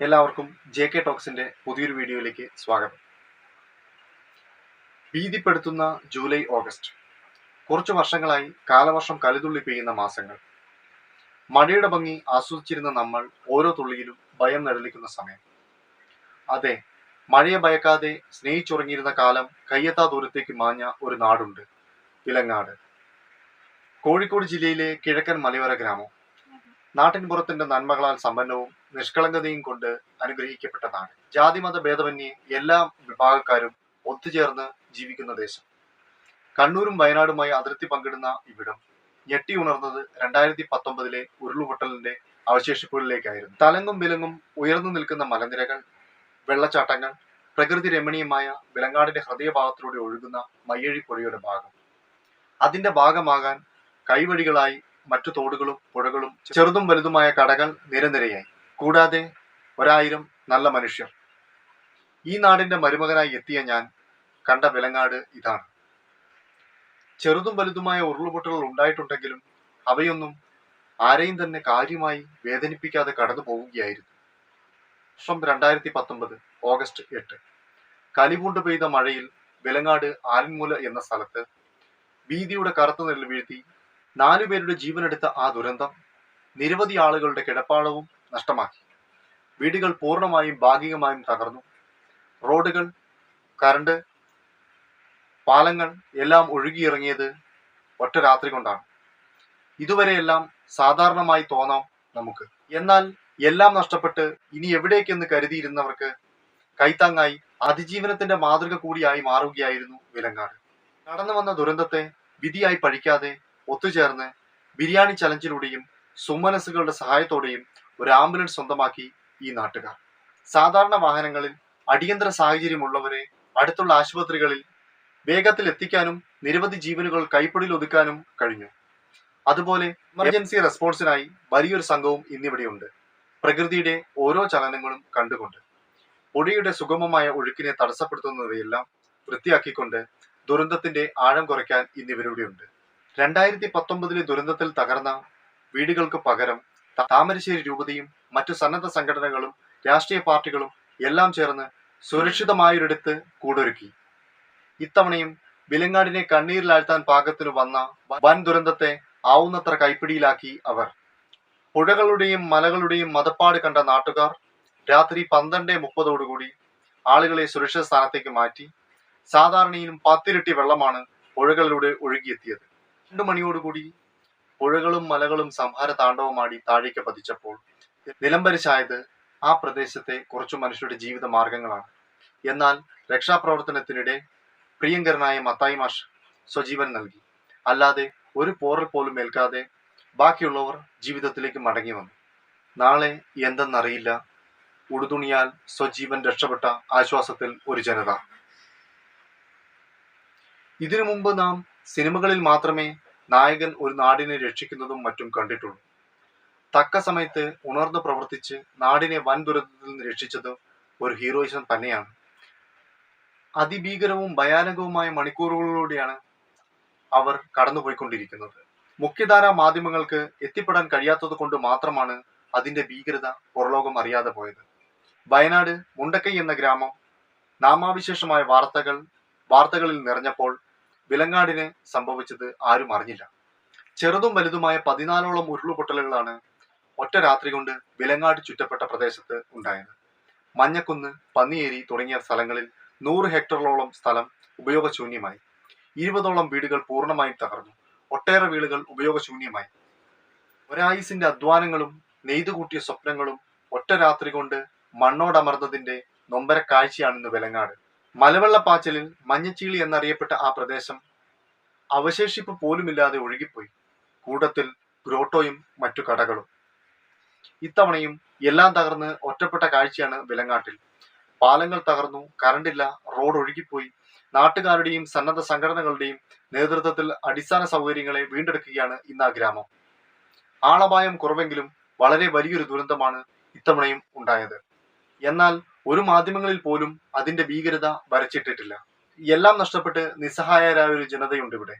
എല്ലാവർക്കും J K ടോക്സിന്റെ പുതിയൊരു വീഡിയോയിലേക്ക് സ്വാഗതം. ഭീതിപ്പെടുത്തുന്ന ജൂലൈ ഓഗസ്റ്റ്. കുറച്ചു വർഷങ്ങളായി കാലവർഷം കലുതുള്ളി പെയ്യുന്ന മാസങ്ങൾ. മഴയുടെ ഭംഗി ആസ്വദിച്ചിരുന്ന നമ്മൾ ഓരോ തുള്ളിയിലും ഭയം നിഴലിക്കുന്ന സമയം. അതെ മഴയെ ഭയക്കാതെ സ്നേഹിച്ചുറങ്ങിയിരുന്ന കാലം കയ്യെത്താ ദൂരത്തേക്ക് മാഞ്ഞ ഒരു നാടുണ്ട് വിലങ്ങാട്. കോഴിക്കോട് ജില്ലയിലെ കിഴക്കൻ മലയോര ഗ്രാമം. നാട്ടിൻപുറത്തിന്റെ നന്മകളാൽ സമ്പന്നവും നിഷ്കളങ്കതയും കൊണ്ട് അനുഗ്രഹിക്കപ്പെട്ടതാണ്. ജാതിമത ഭേദമന്യേ എല്ലാ വിഭാഗക്കാരും ഒത്തുചേർന്ന് ജീവിക്കുന്ന ദേശം. കണ്ണൂരും വയനാടുമായി അതിർത്തി പങ്കിടുന്ന ഇവിടം ഞെട്ടി ഉണർന്നത് രണ്ടായിരത്തി പത്തൊമ്പതിലെ ഉരുളുപൊട്ടലിന്റെ അവശേഷിപ്പുകളിലേക്കായിരുന്നു. തലങ്ങും വിലങ്ങും ഉയർന്നു നിൽക്കുന്ന മലനിരകൾ വെള്ളച്ചാട്ടങ്ങൾ പ്രകൃതി രമണീയമായ വിലങ്ങാടിന്റെ ഹൃദയഭാഗത്തിലൂടെ ഒഴുകുന്ന മയ്യഴി പുഴയുടെ ഭാഗം. അതിന്റെ ഭാഗമാകാൻ കൈവഴികളായി മറ്റു തോടുകളും പുഴകളും ചെറുതും വലുതുമായ കടകൾ നിരനിരയായി. കൂടാതെ ഒരായിരം നല്ല മനുഷ്യർ. ഈ നാടിന്റെ മരുമകനായി എത്തിയ ഞാൻ കണ്ട വിലങ്ങാട് ഇതാണ്. ചെറുതും വലുതുമായ ഉരുളുപൊട്ടലുകൾ ഉണ്ടായിട്ടുണ്ടെങ്കിലും അവയൊന്നും ആരെയും തന്നെ കാര്യമായി വേദനിപ്പിക്കാതെ കടന്നു പോവുകയായിരുന്നു. വർഷം രണ്ടായിരത്തി പത്തൊമ്പത് ഓഗസ്റ്റ് എട്ട്. കലിപൂണ്ട് പെയ്ത മഴയിൽ വിലങ്ങാട് ആലിൻമൂല എന്ന സ്ഥലത്ത് ഭീതിയുടെ കറുത്ത നെല്ല് വീഴ്ത്തി നാലുപേരുടെ ജീവനെടുത്ത ആ ദുരന്തം നിരവധി ആളുകളുടെ കിടപ്പാളവും നഷ്ടമാക്കി. വീടുകൾ പൂർണമായും ഭാഗികമായും തകർന്നു. റോഡുകൾ കറണ്ട് പാലങ്ങൾ എല്ലാം ഒഴുകിയിറങ്ങിയത് ഒറ്റ രാത്രി കൊണ്ടാണ്. ഇതുവരെയെല്ലാം സാധാരണമായി തോന്നാം നമുക്ക്. എന്നാൽ എല്ലാം നഷ്ടപ്പെട്ട് ഇനി എവിടേക്കെന്ന് കരുതിയിരുന്നവർക്ക് കൈത്താങ്ങായി അതിജീവനത്തിന്റെ മാതൃക കൂടിയായി മാറുകയായിരുന്നു വിലങ്ങാട്. നടന്നു വന്ന ദുരന്തത്തെ വിധിയായി പഴിക്കാതെ ഒത്തുചേർന്ന് ബിരിയാണി ചലഞ്ചിലൂടെയും സുമനസ്സുകളുടെ സഹായത്തോടെയും ഒരു ആംബുലൻസ് സ്വന്തമാക്കി ഈ നാട്ടുകാർ. സാധാരണ വാഹനങ്ങളിൽ അടിയന്തര സാഹചര്യമുള്ളവരെ അടുത്തുള്ള ആശുപത്രികളിൽ വേഗത്തിൽ എത്തിക്കാനും നിരവധി ജീവനുകൾ കൈപ്പൊടിയിൽ ഒതുക്കാനും കഴിഞ്ഞു. അതുപോലെ എമർജൻസി റെസ്പോൺസിനായി വലിയൊരു സംഘവും ഇന്നിവിടെയുണ്ട്. പ്രകൃതിയുടെ ഓരോ ചലനങ്ങളും കണ്ടുകൊണ്ട്. പൊടിയുടെ സുഗമമായ ഒഴുക്കിനെ തടസ്സപ്പെടുത്തുന്നവയെല്ലാം വൃത്തിയാക്കിക്കൊണ്ട് ദുരന്തത്തിന്റെ ആഴം കുറയ്ക്കാൻ ഇന്നിവരിവിടെയുണ്ട്. രണ്ടായിരത്തി പത്തൊമ്പതിലെ ദുരന്തത്തിൽ തകർന്ന വീടുകൾക്ക് പകരം താമരശ്ശേരി രൂപതയും മറ്റു സന്നദ്ധ സംഘടനകളും രാഷ്ട്രീയ പാർട്ടികളും എല്ലാം ചേർന്ന് സുരക്ഷിതമായൊരിടത്ത് കൂടൊരുക്കി. ഇത്തവണയും വിലങ്ങാടിനെ കണ്ണീരിലാഴ്ത്താൻ പാകത്തിന് വന്ന വൻ ദുരന്തത്തെ ആവുന്നത്ര കൈപ്പിടിയിലാക്കി അവർ. പുഴകളുടെയും മലകളുടെയും മതപ്പാട് കണ്ട നാട്ടുകാർ രാത്രി പന്ത്രണ്ട് മുപ്പതോടുകൂടി ആളുകളെ സുരക്ഷിത സ്ഥാനത്തേക്ക് മാറ്റി സാധാരണയിലും പത്തിരട്ടി വെള്ളമാണ് പുഴകളിലൂടെ ഒഴുകിയെത്തിയത്. രണ്ടു മണിയോടുകൂടി പുഴകളും മലകളും സംഹാര താണ്ഡവമാടി താഴേക്ക് പതിച്ചപ്പോൾ നിലംപരിശായത് ആ പ്രദേശത്തെ കുറച്ചു മനുഷ്യരുടെ ജീവിത മാർഗങ്ങളാണ്. എന്നാൽ രക്ഷാപ്രവർത്തനത്തിനിടെ പ്രിയങ്കരനായ മത്തായി മാഷ് സ്വജീവൻ നൽകി. അല്ലാതെ ഒരു പോറൽ പോലും ഏൽക്കാതെ ബാക്കിയുള്ളവർ ജീവിതത്തിലേക്ക് മടങ്ങി വന്നു. നാളെ എന്തെന്നറിയില്ല. ഉടുതുണിയാൽ സ്വജീവൻ രക്ഷപ്പെട്ട ആശ്വാസത്തിൽ ഒരു ജനത. ഇതിനു മുമ്പ് നാം സിനിമകളിൽ മാത്രമേ നായകൻ ഒരു നാടിനെ രക്ഷിക്കുന്നതും മറ്റും കണ്ടിട്ടുള്ളൂ. തക്ക സമയത്ത് ഉണർന്നു പ്രവർത്തിച്ച് നാടിനെ വൻ ദുരന്തത്തിൽ നിന്ന് രക്ഷിച്ചത് ഒരു ഹീറോയിസം തന്നെയാണ്. അതിഭീകരവും ഭയാനകവുമായ മണിക്കൂറുകളിലൂടെയാണ് അവർ കടന്നുപോയിക്കൊണ്ടിരിക്കുന്നത്. മുഖ്യധാരാ മാധ്യമങ്ങൾക്ക് എത്തിപ്പെടാൻ കഴിയാത്തത് കൊണ്ട് മാത്രമാണ് അതിന്റെ ഭീകരത പുറലോകം അറിയാതെ പോയത്. വയനാട് മുണ്ടക്കൈ എന്ന ഗ്രാമം നാമാവിശേഷമായ വാർത്തകൾ വാർത്തകളിൽ നിറഞ്ഞപ്പോൾ വിലങ്ങാടിന് സംഭവിച്ചത് ആരും അറിഞ്ഞില്ല. ചെറുതും വലുതുമായ പതിനാലോളം ഉരുളുപൊട്ടലുകളാണ് ഒറ്റ രാത്രി കൊണ്ട് വിലങ്ങാട് ചുറ്റപ്പെട്ട പ്രദേശത്ത് ഉണ്ടായത്. മഞ്ഞക്കുന്ന് പന്നിയേരി തുടങ്ങിയ സ്ഥലങ്ങളിൽ നൂറ് ഹെക്ടറോളം സ്ഥലം ഉപയോഗശൂന്യമായി. ഇരുപതോളം വീടുകൾ പൂർണമായും തകർന്നു. ഒട്ടേറെ വീടുകൾ ഉപയോഗശൂന്യമായി. ഒരായുസിന്റെ അധ്വാനങ്ങളും നെയ്തുകൂട്ടിയ സ്വപ്നങ്ങളും ഒറ്റ രാത്രി കൊണ്ട് മണ്ണോടമർന്നതിന്റെ നൊമ്പര കാഴ്ചയാണിന്ന് വിലങ്ങാട്. മലവെള്ളപ്പാച്ചിലിൽ മഞ്ഞച്ചീളി എന്നറിയപ്പെട്ട ആ പ്രദേശം അവശേഷിപ്പ് പോലുമില്ലാതെ ഒഴുകിപ്പോയി. കൂട്ടത്തിൽ ഗ്രോട്ടോയും മറ്റു കടകളും. ഇത്തവണയും എല്ലാം തകർന്ന് ഒറ്റപ്പെട്ട കാഴ്ചയാണ് വിലങ്ങാട്ടിൽ. പാലങ്ങൾ തകർന്നു കറണ്ടില്ല റോഡ് ഒഴുകിപ്പോയി. നാട്ടുകാരുടെയും സന്നദ്ധ സംഘടനകളുടെയും നേതൃത്വത്തിൽ അടിസ്ഥാന സൗകര്യങ്ങളെ വീണ്ടെടുക്കുകയാണ് ഇന്ന് ആ ഗ്രാമം. ആളപായം കുറവെങ്കിലും വളരെ വലിയൊരു ദുരന്തമാണ് ഇത്തവണയും ഉണ്ടായത്. എന്നാൽ ഒരു മാധ്യമങ്ങളിൽ പോലും അതിന്റെ ഭീകരത വരച്ചിട്ടിട്ടില്ല. എല്ലാം നഷ്ടപ്പെട്ട് നിസ്സഹായരായ ഒരു ജനതയുണ്ട് ഇവിടെ.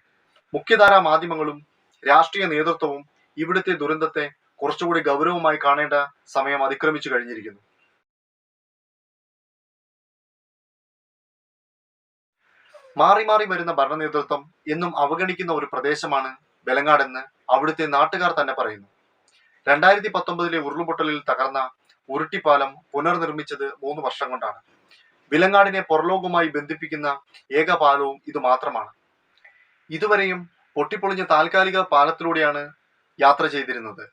മുഖ്യധാരാ മാധ്യമങ്ങളും രാഷ്ട്രീയ നേതൃത്വവും ഇവിടുത്തെ ദുരന്തത്തെ കുറച്ചുകൂടി ഗൗരവമായി കാണേണ്ട സമയം അതിക്രമിച്ചു കഴിഞ്ഞിരിക്കുന്നു. മാറി മാറി വരുന്ന ഭരണ നേതൃത്വം എന്നും അവഗണിക്കുന്ന ഒരു പ്രദേശമാണ് ബലങ്ങാടെന്ന് അവിടുത്തെ നാട്ടുകാർ തന്നെ പറയുന്നു. രണ്ടായിരത്തി പത്തൊമ്പതിലെ ഉരുളുപൊട്ടലിൽ തകർന്ന ഉരുട്ടിപ്പാലം പുനർനിർമ്മിച്ചത് മൂന്ന് വർഷം കൊണ്ടാണ്. വിലങ്ങാടിനെ പുറലോകവുമായി ബന്ധിപ്പിക്കുന്ന ഏക പാലവും ഇത് മാത്രമാണ്. ഇതുവരെയും പൊട്ടിപ്പൊളിഞ്ഞ താൽക്കാലിക പാലത്തിലൂടെയാണ് യാത്ര ചെയ്തിരുന്നത്.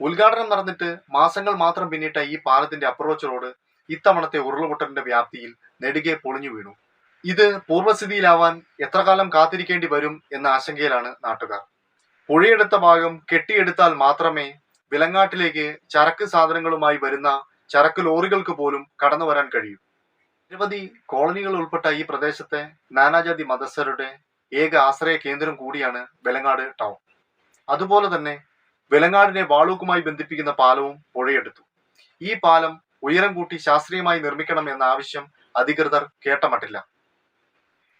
ഉദ്ഘാടനം നടന്നിട്ട് മാസങ്ങൾ മാത്രം പിന്നിട്ട ഈ പാലത്തിന്റെ അപ്രോച്ച് റോഡ് ഇത്തവണത്തെ ഉരുളുപൊട്ടലിന്റെ വ്യാപ്തിയിൽ നെടുകെ പൊളിഞ്ഞു വീണു. ഇത് പൂർവസ്ഥിതിയിലാവാൻ എത്ര കാലം കാത്തിരിക്കേണ്ടി വരും എന്ന ആശങ്കയിലാണ് നാട്ടുകാർ. പുഴയെടുത്ത ഭാഗം കെട്ടിയെടുത്താൽ മാത്രമേ വിലങ്ങാട്ടിലേക്ക് ചരക്ക് സാധനങ്ങളുമായി വരുന്ന ചരക്ക് ലോറികൾക്ക് പോലും കടന്നു വരാൻ കഴിയും. നിരവധി കോളനികൾ ഉൾപ്പെട്ട ഈ പ്രദേശത്തെ നാനാജാതി മതസ്ഥരുടെ ഏക ആശ്രയ കേന്ദ്രം കൂടിയാണ് വെലങ്ങാട് ടൗൺ. അതുപോലെ തന്നെ വെലങ്ങാടിനെ വാളൂക്കുമായി ബന്ധിപ്പിക്കുന്ന പാലവും പുഴയെടുത്തു. ഈ പാലം ഉയരം കൂട്ടി ശാസ്ത്രീയമായി നിർമ്മിക്കണം എന്ന ആവശ്യം അധികൃതർ കേട്ടമട്ടില്ല.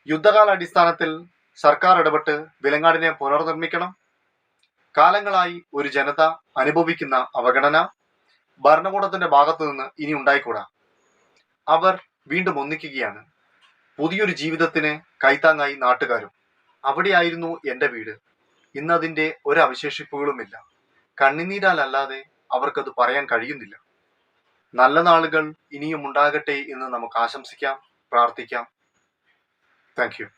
യുദ്ധകാലാടിസ്ഥാനത്തിൽ സർക്കാർ ഇടപെട്ട് വിലങ്ങാടിനെ പുനർനിർമ്മിക്കണം കാലങ്ങളായി ഒരു ജനത അനുഭവിക്കുന്ന അവഗണന ഭരണകൂടത്തിന്റെ ഭാഗത്തു നിന്ന് ഇനി ഉണ്ടായിക്കൂടാ. അവർ വീണ്ടും ഒന്നിക്കുകയാണ്. പുതിയൊരു ജീവിതത്തിന് കൈത്താങ്ങായി നാട്ടുകാരും. അവിടെയായിരുന്നു എന്റെ വീട്. ഇന്ന് അതിന്റെ ഒരു അവശേഷിപ്പുകളുമില്ല കണ്ണുനീരാലല്ലാതെ അവർക്കത് പറയാൻ കഴിയുന്നില്ല. നല്ല നാളുകൾ ഇനിയും ഉണ്ടാകട്ടെ എന്ന് നമുക്ക് ആശംസിക്കാം പ്രാർത്ഥിക്കാം. താങ്ക്